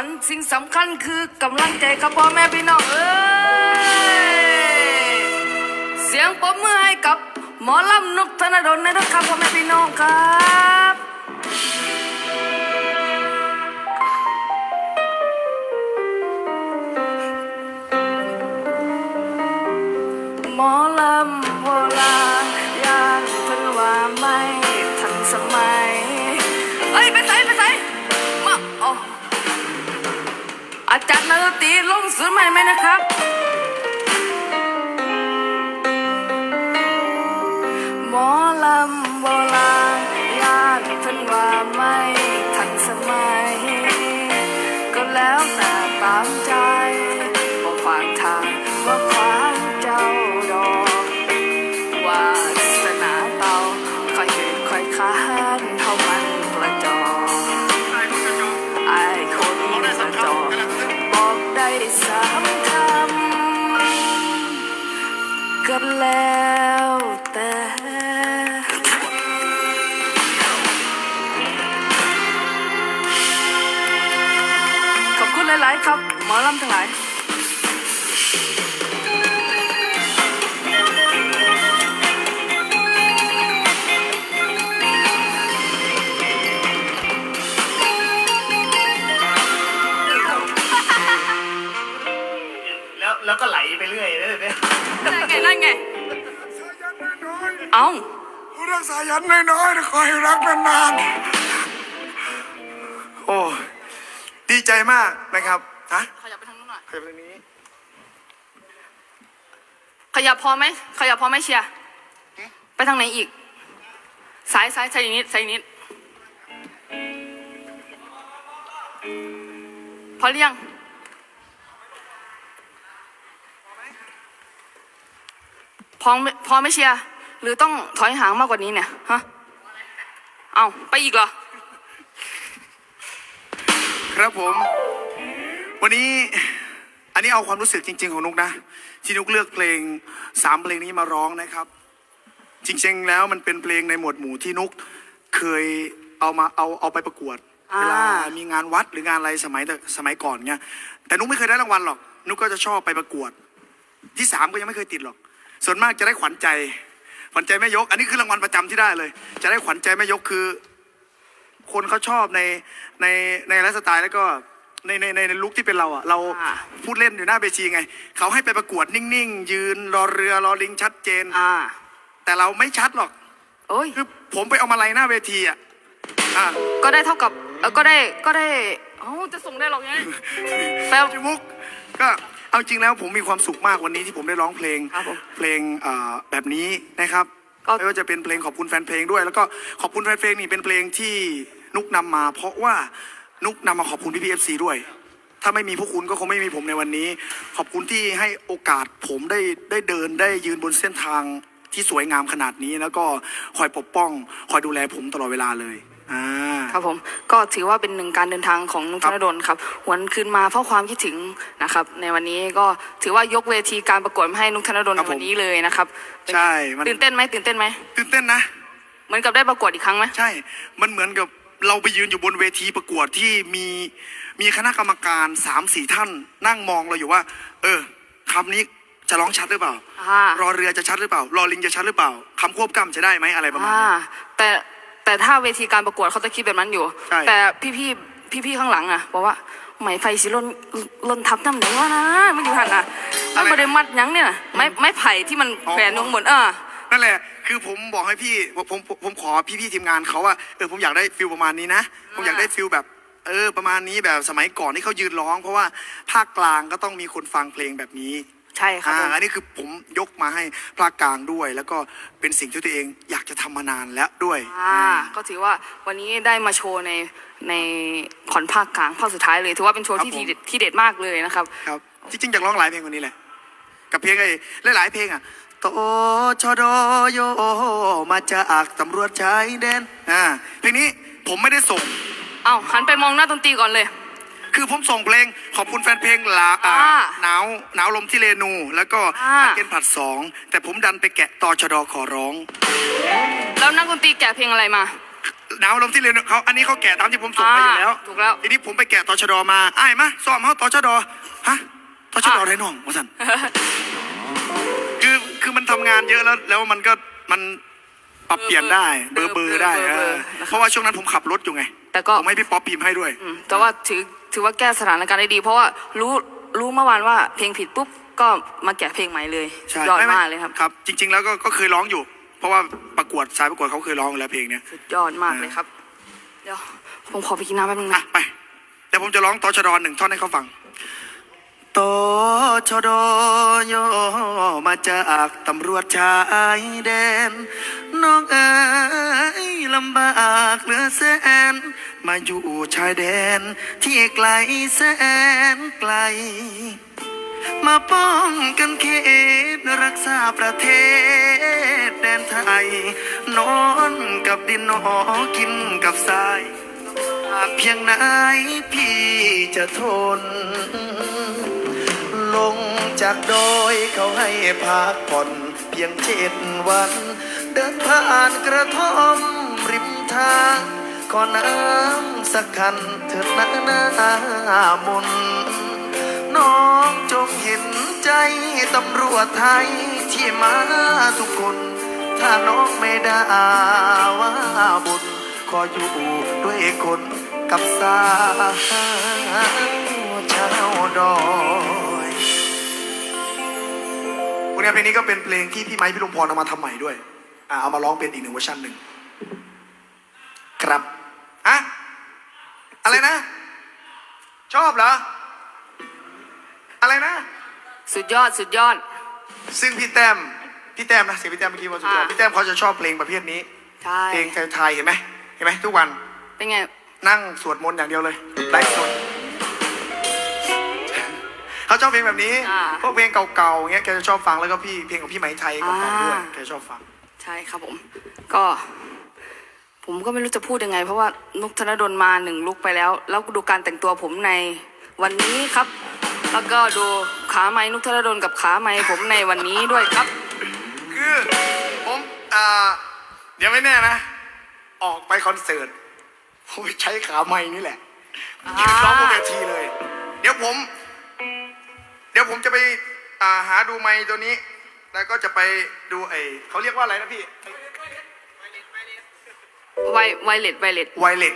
ฝันสิ่งสำคัญคือกำลังใจครับพ่อแม่พี่น้องเอ้ยเสียงปรบมือให้กับหมอลำนุกธนดลนะครับพ่อแม่พี่น้องครับหมอลำโบราณ อาจารย์นักดนตรีลงสื้อใหม่ไหมนะครับ หมอลำโบรา ดแล้วแต่ขอบคุณหลาย ๆ ครับ หมอลำทั้งหลาย เอ้าๆผู้รักสายันน้อยๆนะคอยรักนานๆโอ้ดีใจมากนะครับฮะขยับไปทางนู้นหน่อยใครเป็นนี้ ขยับพอไหมขยับพอไหมเชียร์ไปทางไหนอีกสายสายใส่นิดใส่นิดพอหรือยังพร้อมพร้อมไหมเชียร์ หรือต้องถอยห่างมากกว่านี้เนี่ยฮะเอาไปอีกเหรอ ครับผม วันนี้อันนี้เอาความรู้สึกจริง ๆ ของนุกนะ ที่นุกเลือกเพลงสามเพลงนี้มาร้องนะครับ จริง ๆ แล้วมันเป็นเพลงในหมวดหมู่ที่นุกเคยเอามาเอาเอาไปประกวดอ่า เวลามีงานวัดหรืองานอะไรสมัยแต่สมัยก่อนเงี้ยแต่นุกไม่เคยได้รางวัลหรอก นุกก็จะชอบไปประกวด ที่สามก็ยังไม่เคยติดหรอก ส่วนมากจะได้ขวัญใจ ขวัญใจแม่ยก อันนี้คือรางวัลประจำที่ได้เลย จะได้ขวัญใจแม่ยกคือ คนเขาชอบในในในไลฟ์สไตล์แล้วก็ในในในในลุคที่เป็นเราอะเราอ่าพูดเล่นอยู่หน้าเวทีไง เขาให้ไปประกวดนิ่งๆ ยืนรอเรือรอลิงชัดเจนอ่าแต่เราไม่ชัดหรอกโอ้ยคือผมไปเอามาลัยหน้าเวทีอะอ่าก็ได้เท่ากับเออก็ได้ก็ได้เอ้าจะส่งได้หรอกไงแปลจิมุกก็ เอาจริงแล้วผมมีความสุขมากวันนี้ที่ผมได้ร้องเพลงครับผมเพลงเอ่อแบบนี้นะครับก็ ไม่ว่าจะเป็นเพลงขอบคุณแฟนเพลงด้วย แล้วก็ขอบคุณแฟนเพลงนี่เป็นเพลงที่นุกนำมา เพราะว่านุกนำมาขอบคุณพี่พีเอฟซีด้วย ถ้าไม่มีพวกคุณก็คงไม่มีผมในวันนี้ ขอบคุณที่ให้โอกาสผมได้ได้เดินได้ยืนบนเส้นทางที่สวยงามขนาดนี้ แล้วก็คอยปกป้อง คอยดูแลผมตลอดเวลาเลย อ่าครับผมก็ถือว่าเป็นหนึ่งการเดินทางของนุกคธรับนดลครับหวนคืนมาเพราะความคิดถึงนะครับ ในวันนี้ก็ถือว่ายกเวทีการประกวดมาให้นุกธนดลครัในบผมวันนี้เลยนะครับใช่มันตื่นเต้นไหมตื่นเต้นไหมตื่นเต้นนะเหมือนกับได้ประกวดอีกครั้งไหมใช่ มันเหมือนกับเราไปยืนอยู่บนเวทีประกวดที่มีมีคณะกรรมการสามสี่ท่าน นั่งมองเราอยู่ว่า เออคำนี้จะร้องชัดหรือเปล่าอ่ารอเรือจะชัดหรือเปล่ารอลิงจะชัดหรือเปล่าคำควบกำจะได้ไหมอะไรประมาณอ่านี้แต่ แต่ถ้าเวทีการประกวดเขาจะคิดแบบนั้นอยู่ ใช่ แต่พี่พี่พี่พี่ๆข้างหลังอะบอกว่าไหมไฟสิล่นล่นทับน้ำไหนวะนะไม่อยู่หันอะมันไม่ได้มัดหยังเนี่ยไม้ไม้ไผ่ที่มันแขวนลงบนเออ นั่นแหละ คือผมบอกให้พี่ผมผมผมผมขอพี่พี่ๆทีมงานเขาว่าเออผมอยากได้ฟิลประมาณนี้นะ ผมอยากได้ฟิลแบบ เออ ประมาณนี้แบบสมัยก่อนที่เขายืนร้อง เพราะว่าภาคกลางก็ต้องมีคนฟังเพลงแบบนี้ ใช่ครับอ่าผมอันนี้คือผมยกมาให้ภาคกลางด้วย แล้วก็เป็นสิ่งที่ตัวเองอยากจะทำมานานแล้วด้วยอ่าก็ถือว่าวันนี้ได้มาโชว์ในในขอนภาคกลางภาคสุดท้ายเลย ถือว่าเป็นโชว์ครับที่ผมทีเด็ดที่เด็ดมากเลยนะครับ ครับ จริงๆอยากร้องหลายเพลงกว่านี้แหละ กับเพลงไอ้หลายๆเพลงอะโตชดโยมาจากตำรวจชายแดนอ่าเพลงนี้ผมไม่ได้ส่ง เอ้าหันไปมองหน้าดนตรีก่อนเลย คือผมส่งเพลงขอบคุณแฟนเพลงลาอ่าอ่าหนาวหนาวลมที่เรนู แล้วก็อ่าผัดเกนผัดสองแต่ผมดันไปแกะตอชดขอร้อง แล้วนักดนตรีแกะเพลงอะไรมา หนาวลมที่เรียนเขาอันนี้เขาแกะตามที่ผมส่งไปอยู่แล้วอ่าถูกแล้ว ทีนี้ผมไปแกะตชดมาอ้ายมาซ้อมเขาตชดฮะตชดอะได้น้องว่าสันคือคือมันทำงานเยอะแล้วแล้วมันก็มันปรับเปลี่ยนได้เบอร์เบอร์ได้เบอร์เบอร์เออนะครับเพราะว่าช่วงนั้นผมขับรถอยู่ไงแต่ก็ ผมให้พี่ป๊อปพิมพ์ให้ด้วย อืมแต่ว่าถือ ถือว่าแก้สถานการณ์ได้ดี เพราะว่ารู้รู้เมื่อวานว่าเพลงผิดปุ๊บก็มาแกะเพลงใหม่เลยใช่ยอดไไมากเลยครับครับ จริง ๆ แล้วก็ก็เคยร้องอยู่ เพราะว่าประกวดสายประกวดเขาเคยร้องอยู่แล้วเพลงเนี้ยสุดยอดมากเลยครับ เดี๋ยวผมขอไปกินน้ำแป๊บนึงอะนะไปแต่ผมจะร้องตชดหนึ่งท่อนให้เขาฟัง ตชดยมาจากตำรวจชายแดน น้องเอ๋ยลำบากเหลือแสน มาอยู่ชายแดนที่ไกลแสนไกล มาป้องกันเขตรักษาประเทศ แดนไทย นอนกับดินนอกินกับทรายหากเพียงไหนพี่จะทน งจากโดยเขาให้พักผ่อนเพียงเจ็ดวัน เดินผ่านกระท่อมริมทางขอน้ำสักคันเถิดนะหน้ามนน้องจงเห็นใจตำรวจไทยที่มาทุกคน ถ้าน้องไม่ได้ว่าบุญขออยู่ด้วยคนกับสาวชาวดอย วันนี้เพลงนี้ก็เป็นเพลงที่พี่ไม้พี่ลุงพรเอามาทำใหม่ด้วยอ่าเอามาร้องเป็นอีกหนึ่งเวอร์ชันหนึ่งครับอะอะไรนะ ชอบเหรอ อะไรนะ สุดยอดสุดยอด ซึ่งพี่แต้มพี่แต้มนะเสียงพี่แต้มเมื่อกี้ว่าสุดยอดอ่า พี่แต้มเขาจะชอบเพลงประเภทนี้ ใช่เพลงไทยๆเห็นไหมเห็นไหมทุกวันเป็นไง นั่งสวดมนต์อย่างเดียวเลยไลฟ์สด เขาชอบเพลงแบบนี้อ่า พวกเพลงเก่าๆเงี้ยแกจะชอบฟังแล้วก็พี่เพลงของพี่ไหมไทยเก่าๆด้วยอ่าแกชอบฟัง ใช่ครับผม ก็ ผมก็ไม่รู้จะพูดยังไง เพราะว่านุกธนดลมาหนึ่งลุกไปแล้ว แล้วดูการแต่งตัวผมในวันนี้ครับ แล้วก็ดูขาไม้นุกธนดลกับขาไม้ผมในวันนี้ด้วยครับ คือผมอ่าเดี๋ยวไม่แน่นะ ออกไปคอนเสิร์ตผมใช้ขาไม้นี่แหละยืนร้องบนเวทีเลย เดี๋ยวผมเดี๋ยวผมจะไปอ่าหาดูไม้ตัวนี้ แล้วก็จะไปดูไอ้เขาเรียกว่าอะไรนะพี่ไวไวเลตไวเลตไวเลส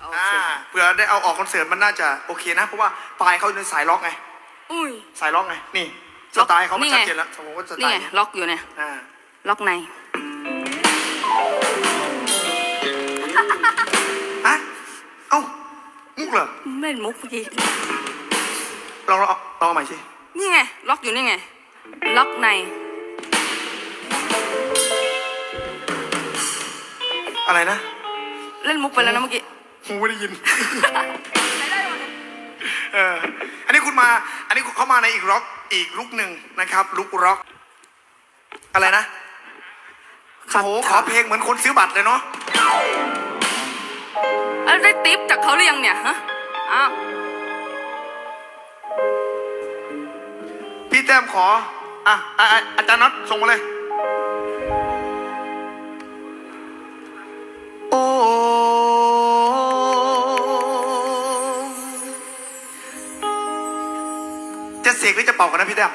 โออ่าเคเผื่อได้เอาออกคอนเสิร์ตมันน่าจะโอเคนะ เพราะว่าปลายเขาเป็นสายล็อกไง อุ้ย สายล็อกไง นี่สล็อกไตล์เขามันนี่ชัไงดเจนแล้วสมมติว่าสไตนี่ไงล์ล็อกอยู่เนี่ย อ่าล็อกใน ฮะเอ้ามุกเหรอ ไม่เล่นมุกเมื่อกี้ ลองลองลองเอาใหม่สินี่ไง ล็อกอยู่นี่ไง ล็อกใน อะไรนะเล่นมุกไปแล้วนะเมื่อกี้หูไม่ได้ยิน เอออันนี้คุณมา อันนี้เขามาในอีกร็อกอีกลุกหนึ่งนะครับลุกร็อก อะไรนะครัโอ้บโหขอเพลงเหมือนคนซื้อบัตรเลยเนาะ แล้วได้ติปจากเขาหรือยังเนี่ยฮะ อ้าว พี่แต้มขออะอะอะอาจารย์น็อตส่งมาเลย โอ้จะเสกหรือจะเป่ากันนะพี่แต้ม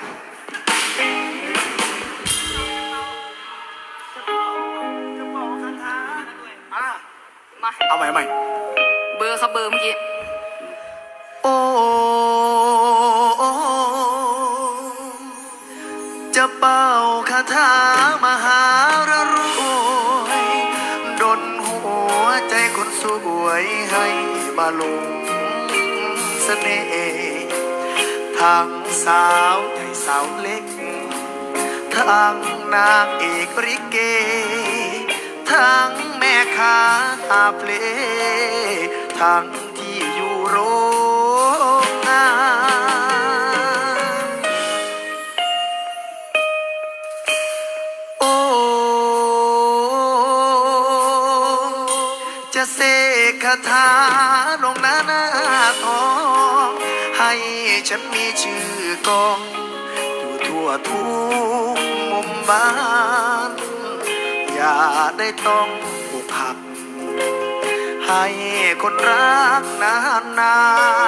อะมาเอาใหม่เอาใหม่เบอร์ครับเบอร์เมื่อกี้ ให้มาลงเสน่ห์ทั้งสาวใหญ่สาวเล็ก ทั้งนางเอกริเก ทั้งแม่ค้าอาเพลทั้ง ฉันมีชื่อกองอยู่ทั่วทุกมุมบ้าน อย่าได้ต้องอกหัก ให้คนรักนานนา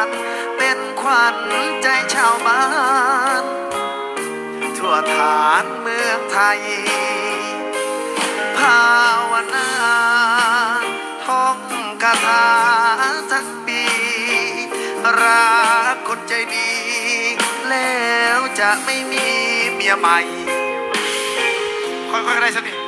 นๆเป็นขวัญใจชาวบ้าน ทั่วฐานเมืองไทย ภาวนาท่องคาถาทั้งปีรักคน ใจดี แล้วจะไม่มีเมียใหม่ ค่อยๆก็ได้สนิท